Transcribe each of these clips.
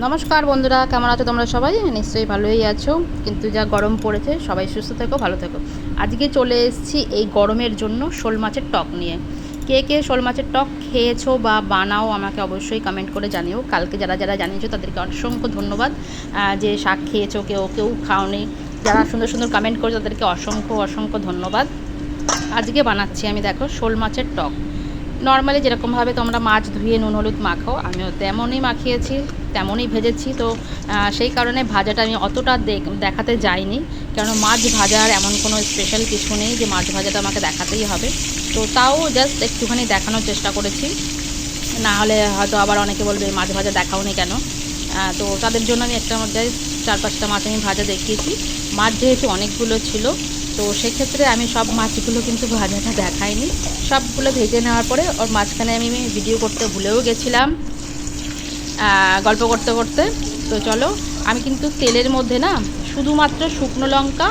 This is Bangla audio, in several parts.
নমস্কার বন্ধুরা, কেমন আছো তোমরা সবাই? নিশ্চয়ই ভালোই আছো। কিন্তু যা গরম পড়েছে, সবাই সুস্থ থেকো, ভালো থেকো। আজকে চলে এসেছি এই গরমের জন্য শোল মাছের টক নিয়ে। কে কে শোল মাছের টক খেয়েছো বা বানাও আমাকে অবশ্যই কমেন্ট করে জানিও। কালকে যারা যারা জানিয়েছো তাদেরকে অসংখ্য ধন্যবাদ। যে শাক খেয়েছো, কেউ কেউ খাওনি। যারা সুন্দর সুন্দর কমেন্ট করেছ তাদেরকে অসংখ্য অসংখ্য ধন্যবাদ। আজকে বানাচ্ছি আমি, দেখো, শোল মাছের টক। নর্মালি যেরকমভাবে তোমরা মাছ ধুয়ে নুন, হলুদ মাখো আমিও তেমনই মাখিয়েছি, তেমনই ভেজেছি। তো সেই কারণে ভাজাটা আমি অতটা দেখ- দেখাতে যাইনি কেন মাছ ভাজার এমন কোনো স্পেশাল কিছু নেই যে মাছ ভাজাটা আমাকে দেখাতেই হবে। তো তাও জাস্ট একটুখানি দেখানোর চেষ্টা করেছি। না হলে হয়তো আবার অনেকে বলবে, মাছ ভাজা দেখাওনি কেন? তো তাদের জন্য আমি একটা মধ্যে চার পাঁচটা মাছ আমি ভাজা দেখিয়েছি। মাছ যেহেতু অনেকগুলো ছিল তো সেক্ষেত্রে আমি সব মাছগুলো কিন্তু ভাজাটা দেখাইনি। সবগুলো ভেজে নেওয়ার পরে ওর মাঝখানে আমি ভিডিও করতে ভুলেও গেছিলাম গল্প করতে করতে। তো চলো, আমি কিন্তু তেলের মধ্যে না শুধুমাত্র শুকনো লঙ্কা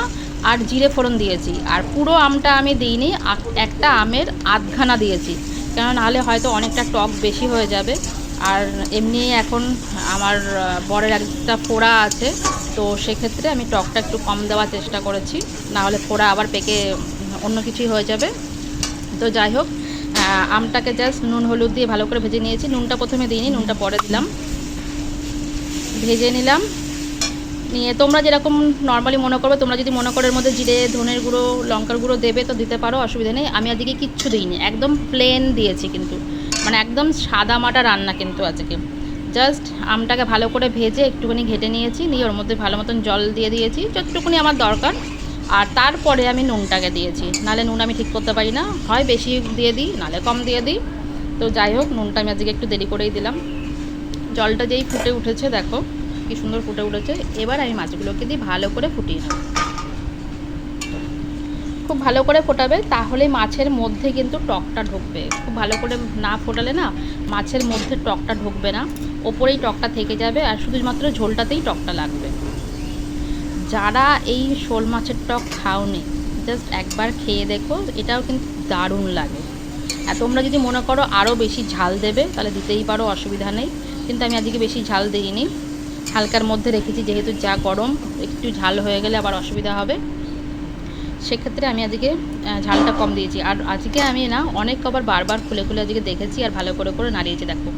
আর জিরে ফোড়ন দিয়েছি। আর পুরো আমটা আমি দিইনি একটা আমের আধখানা দিয়েছি। কেন নাহলে হয়তো অনেকটা টক বেশি হয়ে যাবে। আর এমনি এখন আমার বরের একটা ফোড়া আছে তো সেক্ষেত্রে আমি টকটা একটু কম দেওয়ার চেষ্টা করেছি না হলে ফোড়া আবার পেকে অন্য কিছুই হয়ে যাবে। তো যাই হোক আমটাকে জাস্ট নুন হলুদ দিয়ে ভালো করে ভেজে নিয়েছি। নুনটা প্রথমে দিইনি, নুনটা পরে দিলাম। ভেজে নিলাম। নিয়ে তোমরা যেরকম নর্মালি মনে করবে, তোমরা যদি মনে করো এর মধ্যে জিরে, ধনের গুঁড়ো, লঙ্কার গুঁড়ো দেবে, তো দিতে পারো, অসুবিধা নেই। আমি আজকে কিচ্ছু দিইনি, একদম প্লেন দিয়েছি কিন্তু। মানে একদম সাদা মাটা রান্না কিন্তু আজকে। জাস্ট আমটাকে ভালো করে ভেজে একটুখানি ঘেটে নিয়েছি, নিয়ে ওর মধ্যে ভালো মতন জল দিয়ে দিয়েছি, যতটুকুনি আমার দরকার। আর তারপরে আমি নুনটাকে দিয়েছি। নালে নুন আমি ঠিক করতে পারি না। হয় বেশি দিয়ে দিই, নালে কম দিয়ে দিই। তো যাই হোক, নুনটা আমি আজকে একটু দেরি করেই দিলাম। জলটা যেই ফুটে উঠেছে, দেখো কি সুন্দর ফুটে উঠেছে। এবার আমি মাছগুলোকে দিয়ে ভালো করে ফুটিয়ে নেব। খুব ভালো করে ফোটাবে, তাহলে মাছের মধ্যে কিন্তু টকটা ঢুকবে। খুব ভালো করে না ফোটালে না মাছের মধ্যে টকটা ঢুকবে না, ওপরেই টকটা থেকে যাবে আর শুধুমাত্র ঝোলটাতেই টকটা লাগবে। যারা এই শোল মাছের টক খাওনি জাস্ট একবার খেয়ে দেখো, এটাও কিন্তু দারুণ লাগে। আর তোমরা যদি মনে করো আরও বেশি ঝাল দেবে, তাহলে দিতেই পারো, অসুবিধা নেই। কিন্তু আমি আজকে বেশি ঝাল দিইনি। হালকার মধ্যে রেখেছি, যেহেতু যা গরম, একটু ঝাল হয়ে গেলে আবার অসুবিধা হবে। সেক্ষেত্রে আমি আজকে ঝালটা কম দিয়েছি। আর আজকে আমি না অনেক কবার বারবার খুলে খুলে আজকে দেখেছি আর ভালো করে করে নাড়িয়েছি, দেখো।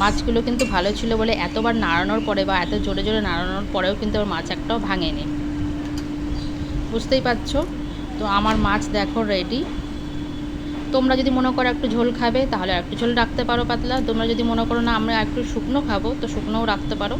মাছগুলো কিন্তু ভালো ছিল বলে এতবার নাড়ানোর পরে বা এত জোরে জোরে নাড়ানোর পরেও কিন্তু ওর মাছ একটাও ভাঙেনি। বুঝতেই পারছ? তো আমার মাছ দেখো রেডি তোমরা যদি মনে করো একটু ঝোল খাবে, তাহলে একটু ঝোল রাখতে পারো পাতলা। তোমরা যদি মনে করো না, আমরা একটু শুকনো খাব, তো শুকনোও রাখতে পারো।